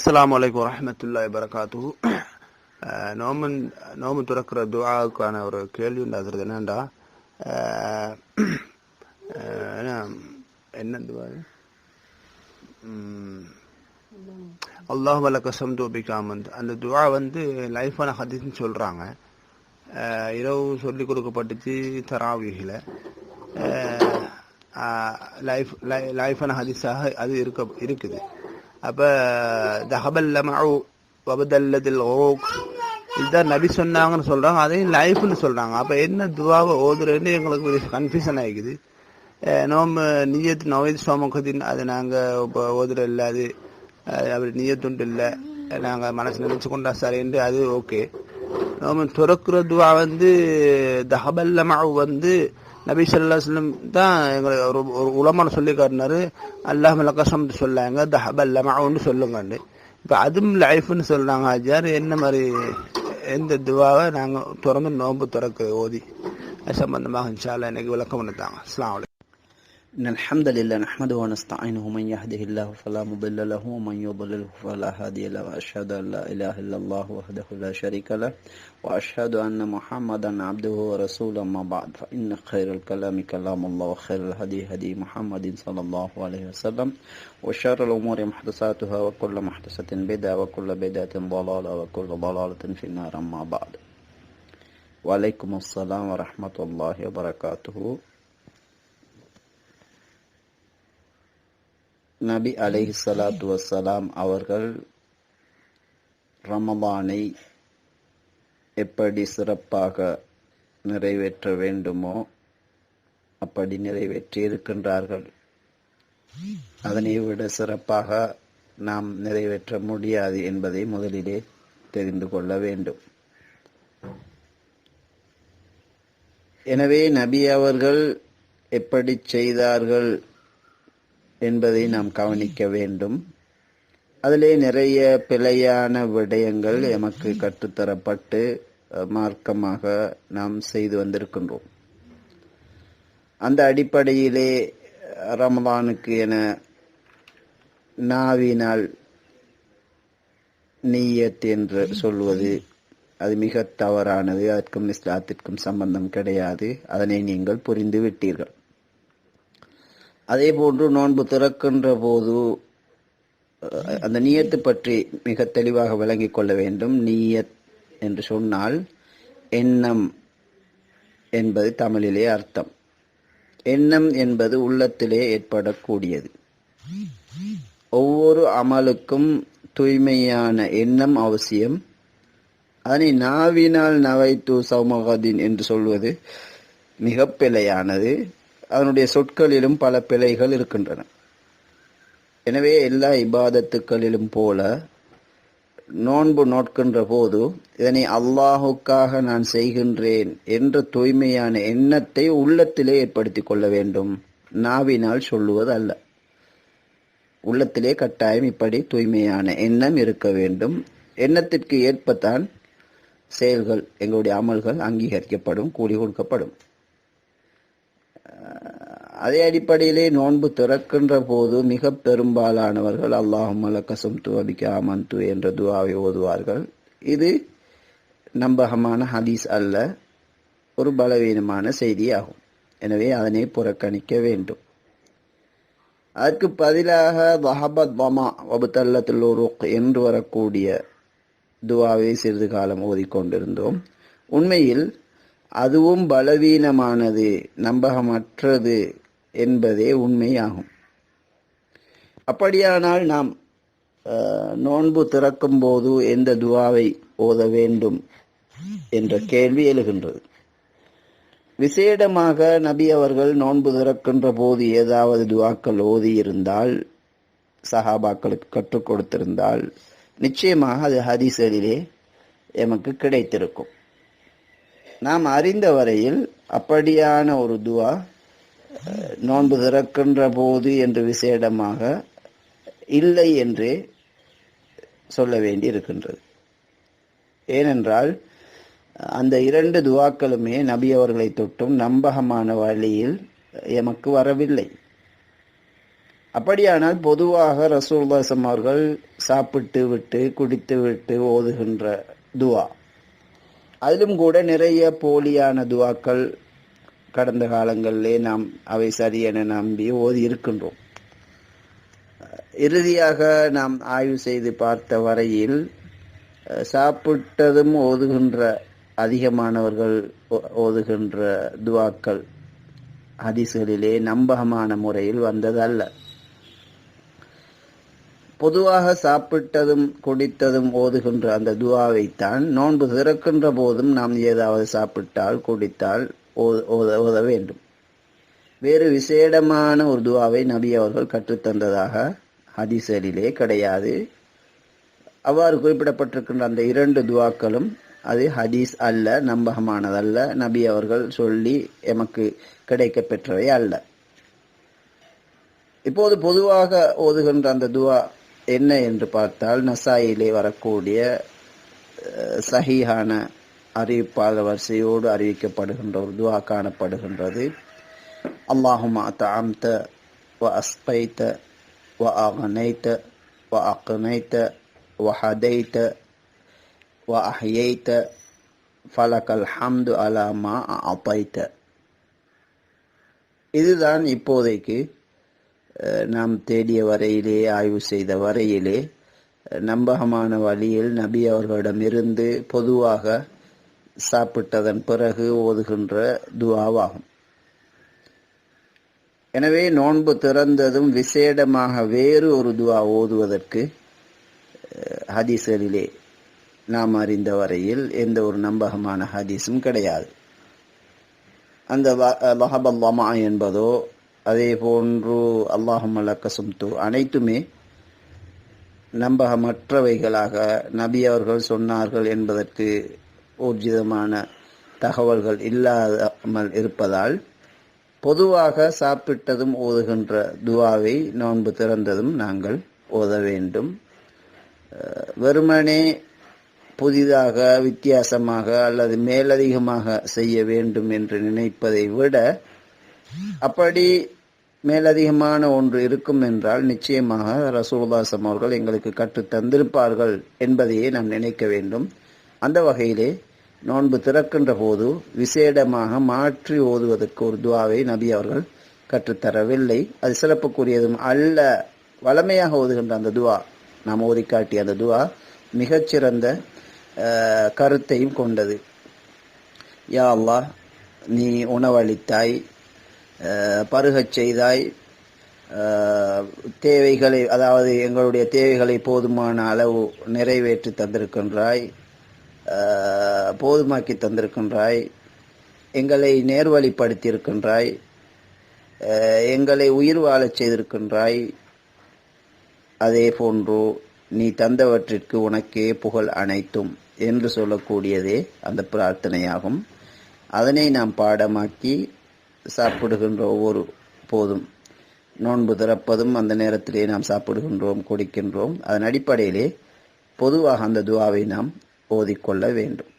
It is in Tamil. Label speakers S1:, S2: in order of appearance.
S1: அஸ்லாம் வலைக்கம் வரமத்துல்லா வரகாத்து நோமன் நோமு துறக்கிற துவாவுக்கான ஒரு கேள்வி உண்டாகிறது என்னண்டா என்ன என்ன துவா அல்லாஹ் வலக்க சம்து அந்த துவா வந்து லைஃபான ஹதீஸ்னு சொல்கிறாங்க இரவு சொல்லி கொடுக்கப்பட்டுச்சு தராவிகில் லைஃப் லைஃபான ஹதீஸாக அது இருக்க இருக்குது அப்போ தஹபல்ல மஉ வபதல்லதில் ஓக் இதுதான் நபி சொன்னாங்கன்னு சொல்கிறாங்க அதையும் லைஃப்னு சொல்கிறாங்க அப்போ என்ன துவாவை ஓதுறதுன்னு எங்களுக்கு கன்ஃபியூஷன் ஆகிக்குது நோம்பு நீயத்து நோய்து சோமகத்தின் அது நாங்கள் இப்போ ஓதுற இல்லை அது அப்படி நீயத்துண்டு இல்லை நாங்கள் மனசு நினச்சி கொண்டா சரின்ட்டு அது ஓகே நோம்பு துறக்கிற துவா வந்து தஹபல்ல வந்து நபி ஸல்லல்லாஹு சொல்லம் தான் எங்களுக்கு ஒரு ஒரு உலமான சொல்லி காட்டினாரு. அல்லாஹ் மலக்கசம் சொல்லாங்க தஹபல்ல மஉன்னு சொல்லுங்கன்னு இப்போ அதுவும் லைஃப்னு சொல்கிறாங்க ஆஜியார் என்ன மாதிரி எந்த துவாவை நாங்கள் திறந்து நோன்பு திறக்க ஓதி அது சம்பந்தமாக இன்ஷா அல்லாஹ் எனக்கு விளக்கம் பண்ணித்தாங்க அஸ்லாம்
S2: إن الحمد لله نحمده ونستعينه من يهده الله فلا مضل له ومن يضلله فلا هادي له وأشهد أن لا إله إلا الله وحده لا شريك له وأشهد أن محمدا عبده ورسوله أما بعد فإن خير الكلام كلام الله وخير الهدي هدي محمد صلى الله عليه وسلم وشر الأمور محدثاتها وكل محدثة بدعة وكل بدعة ضلالة وكل ضلالة في النار أما بعد. وعليكم السلام ورحمة الله وبركاته. நபி அலைஹி சலாத்து வசலாம் அவர்கள் ரமபானை எப்படி சிறப்பாக நிறைவேற்ற வேண்டுமோ அப்படி நிறைவேற்றி இருக்கின்றார்கள். அதனை விட சிறப்பாக நாம் நிறைவேற்ற முடியாது என்பதை முதலிலே தெரிந்து கொள்ள வேண்டும். எனவே நபி அவர்கள் எப்படி செய்தார்கள் என்பதை நாம் கவனிக்க வேண்டும். அதிலே நிறைய பிழையான விடயங்கள் எமக்கு கற்றுத்தரப்பட்டு மார்க்கமாக நாம் செய்து வந்திருக்கின்றோம். அந்த அடிப்படையிலே ரமதானுக்கு என நாவினால் நீயத் என்று சொல்வது அது மிக தவறானது. அதற்கும் இஸ்லாத்திற்கும் சம்பந்தம் கிடையாது. அதனை நீங்கள் புரிந்து விட்டீர்கள் அதே போன்று நோன்பு திறக்கின்ற போது அந்த நீயத்து பற்றி மிக தெளிவாக விளங்கிக் கொள்ள வேண்டும். நீயத் என்று சொன்னால் எண்ணம் என்பது தமிழிலே அர்த்தம். எண்ணம் என்பது உள்ளத்திலே ஏற்படக்கூடியது. ஒவ்வொரு அமலுக்கும் தூய்மையான எண்ணம் அவசியம். அதனை நாவினால் நவைத்து சௌமகதின் என்று சொல்வது மிக பிழையானது. அதனுடைய சொற்களிலும் பல பிழைகள் இருக்கின்றன. எனவே எல்லா இபாதத்துக்களிலும் போல நோன்பு நோட்கின்ற போது இதனை அல்லாஹுக்காக நான் செய்கின்றேன் என்ற தூய்மையான எண்ணத்தை உள்ளத்திலே ஏற்படுத்திக் கொள்ள வேண்டும். நாவினால் சொல்லுவது அல்ல. உள்ளத்திலே கட்டாயம் இப்படி தூய்மையான எண்ணம் இருக்க வேண்டும். எண்ணத்திற்கு ஏற்பத்தான் செயல்கள் எங்களுடைய அமல்கள் அங்கீகரிக்கப்படும் கூலி கொடுக்கப்படும். அதே அடிப்படையிலே நோன்பு திறக்கின்ற போது மிக பெரும்பாலானவர்கள் அல்லாஹும் அலக்கசம் துவபிக்க ஆமந்து என்ற துவாவை ஓதுவார்கள். இது நம்பகமான ஹதீஸ் அல்ல ஒரு பலவீனமான செய்தியாகும். எனவே அதனை புறக்கணிக்க வேண்டும். அதற்கு பதிலாக வஹபத் பமா வபுத்தல்லத்தில் என்று வரக்கூடிய துவாவை சிறிது காலம் ஓதிக்கொண்டிருந்தோம். உண்மையில் அதுவும் பலவீனமானது நம்பகமற்றது என்பதே உண்மையாகும். அப்படியானால் நாம் நோன்பு திறக்கும் போது எந்த துவாவை ஓத வேண்டும் என்ற கேள்வி எழுகின்றது. விசேடமாக நபி அவர்கள் நோன்பு திறக்கின்ற போது ஏதாவது துவாக்கள் ஓதியிருந்தால் சஹாபாக்களுக்கு கற்றுக் கொடுத்திருந்தால் நிச்சயமாக அது ஹதீசலிலே எமக்கு கிடைத்திருக்கும். நாம் அறிந்த வரையில் அப்படியான ஒரு துவா நோன்பு திறக்கின்ற போது என்று விசேடமாக இல்லை என்றே சொல்ல வேண்டி இருக்கின்றது ஏனென்றால் அந்த இரண்டு துவாக்களுமே நபி அவர்களை தொட்டும் நம்பகமான வழியில் எமக்கு வரவில்லை. அப்படியானால் பொதுவாக ரசூல்தாசம் அவர்கள் சாப்பிட்டு விட்டு குடித்து விட்டு ஓதுகின்ற துவா. அதிலும் கூட நிறைய போலியான துவாக்கள் கடந்த காலங்களிலே நாம் அவை சரி என நம்பி ஓதி இருக்கின்றோம். இறுதியாக நாம் ஆய்வு செய்து பார்த்த வரையில் சாப்பிட்டதும் ஓதுகின்ற அதிகமானவர்கள் ஓ- ஓதுகின்ற துவாக்கள் ஹதீஸ்களிலே நம்பகமான முறையில் வந்ததல்ல. பொதுவாக சாப்பிட்டதும் குடித்ததும் ஓதுகின்ற அந்த துவாவைத்தான் நோன்பு திறக்கின்ற போதும் நாம் ஏதாவது சாப்பிட்டால் குடித்தால் ஓத ஓத வேண்டும். வேறு விசேடமான ஒரு துவாவை நபி அவர்கள் கற்றுத்தந்ததாக ஹதீசரிலே கிடையாது. அவ்வாறு குறிப்பிடப்பட்டிருக்கின்ற அந்த இரண்டு துவாக்களும் அது ஹதீஸ் அல்ல நம்பகமானதல்ல. நபி அவர்கள் சொல்லி எமக்கு கிடைக்க பெற்றவை அல்ல. இப்போது பொதுவாக ஓதுகின்ற அந்த துவா என்ன என்று பார்த்தால் நசாயிலே வரக்கூடிய சஹீஹான அறிவிப்பாளர் வரிசையோடு அறிவிக்கப்படுகின்ற ஒரு துவா காணப்படுகின்றது. அல்லாஹுமா தாம்த வ அஸ்பைத்த வ அகனைத்த வ அகனைத்த வ ஹதைத்த வ அஹைத்த ஃபலக்கல் ஹம்து அலாமா அபைத்த இதுதான் இப்போதைக்கு நாம் தேடிய வரையிலே ஆய்வு செய்த வரையிலே நம்பகமான வழியில் நபி அவர்களிடமிருந்து பொதுவாக சாப்பிட்டதன் பிறகு ஓதுகின்ற துவாவாகும். எனவே நோன்பு திறந்ததும் விசேடமாக வேறு ஒரு துவா ஓதுவதற்கு ஹதீஸ்களிலே நாம் அறிந்த வரையில் எந்த ஒரு நம்பகமான ஹதீஸும் கிடையாது. அந்த லஹபல்லமா என்பதோ அதே போன்று அல்லாஹும் சும்து அனைத்துமே நம்பகமற்றவைகளாக நபி அவர்கள் சொன்னார்கள் என்பதற்கு ஊர்ஜிதமான தகவல்கள் இல்லாமல் இருப்பதால் பொதுவாக சாப்பிட்டதும் ஓதுகின்ற துவாவை நோன்பு திறந்ததும் நாங்கள் ஓத வேண்டும். வெறுமனே புதிதாக வித்தியாசமாக அல்லது மேலதிகமாக செய்ய வேண்டும் என்று நினைப்பதை விட அப்படி மேலதிகமான ஒன்று இருக்கும் என்றால் நிச்சயமாக ரசூல்தாசம் அவர்கள் எங்களுக்கு கற்றுத் தந்திருப்பார்கள் என்பதையே நாம் நினைக்க வேண்டும். அந்த வகையிலே நோன்பு திறக்கின்ற போது விசேடமாக மாற்றி ஓதுவதற்கு ஒரு துவாவை நபி அவர்கள் கற்றுத்தரவில்லை அது சிறப்புக்குரியதும் அல்ல. வளமையாக ஓதுகின்ற அந்த துவா நாம் ஓதி காட்டிய அந்த துவா மிகச்சிறந்த கருத்தையும் கொண்டது. யா அல்லா நீ உணவளித்தாய். பருகச் செய்தாய். தேவைகளை அதாவது எங்களுடைய தேவைகளை போதுமான அளவு நிறைவேற்றி தந்திருக்கின்றாய். போதுமாக்கி தந்திருக்கின்றாய். எங்களை நேர்வழிப்படுத்தியிருக்கின்றாய். எங்களை உயிர் வாழச் செய்திருக்கின்றாய். அதே போன்று நீ தந்தவற்றிற்கு உனக்கே புகழ் அனைத்தும் என்று சொல்லக்கூடியதே அந்த பிரார்த்தனையாகும். அதனை நாம் பாடமாக்கி சாப்பிடுகின்ற ஒவ்வொரு போதும். நோன்பு திறப்பதும் அந்த நேரத்திலே நாம் சாப்பிடுகின்றோம் குடிக்கின்றோம். அதன் அடிப்படையிலே பொதுவாக அந்த துவாவை நாம் ஓதிக்கொள்ள வேண்டும்.